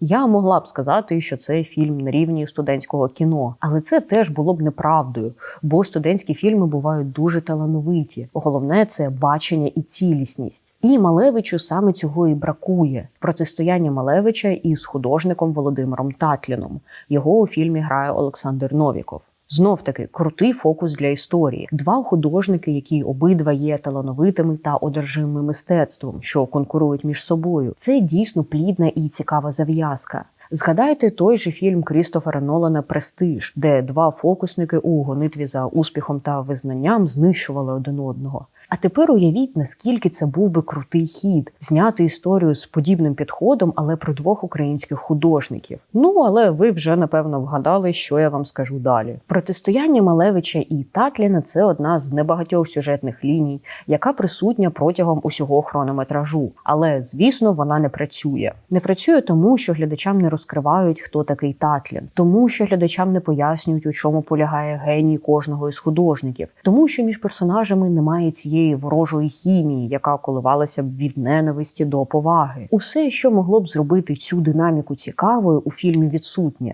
Я могла б сказати, що це фільм на рівні студентського кіно, але це теж було б неправдою, бо студентські фільми бувають дуже талановиті. Головне це бачення і цілісність. І Малевичу саме цього і бракує. Протистояння Малевича із художником Володимиром Татліном. Його у фільмі грає Олександр Новіков. Знов таки крутий фокус для історії. Два художники, які обидва є талановитими та одержимими мистецтвом, що конкурують між собою. Це дійсно плідна і цікава зав'язка. Згадайте той же фільм Крістофера Нолана Престиж, де два фокусники у гонитві за успіхом та визнанням знищували один одного. А тепер уявіть, наскільки це був би крутий хід зняти історію з подібним підходом, але про двох українських художників. Ну але ви вже напевно вгадали, що я вам скажу далі. Протистояння Малевича і Татліна це одна з небагатьох сюжетних ліній, яка присутня протягом усього хронометражу. Але звісно, вона не працює. Не працює тому, що глядачам не розкривають, хто такий Татлін, тому що глядачам не пояснюють, у чому полягає геній кожного із художників, тому що між персонажами немає цієї ворожої хімії, яка коливалася б від ненависті до поваги. Усе, що могло б зробити цю динаміку цікавою, у фільмі відсутнє.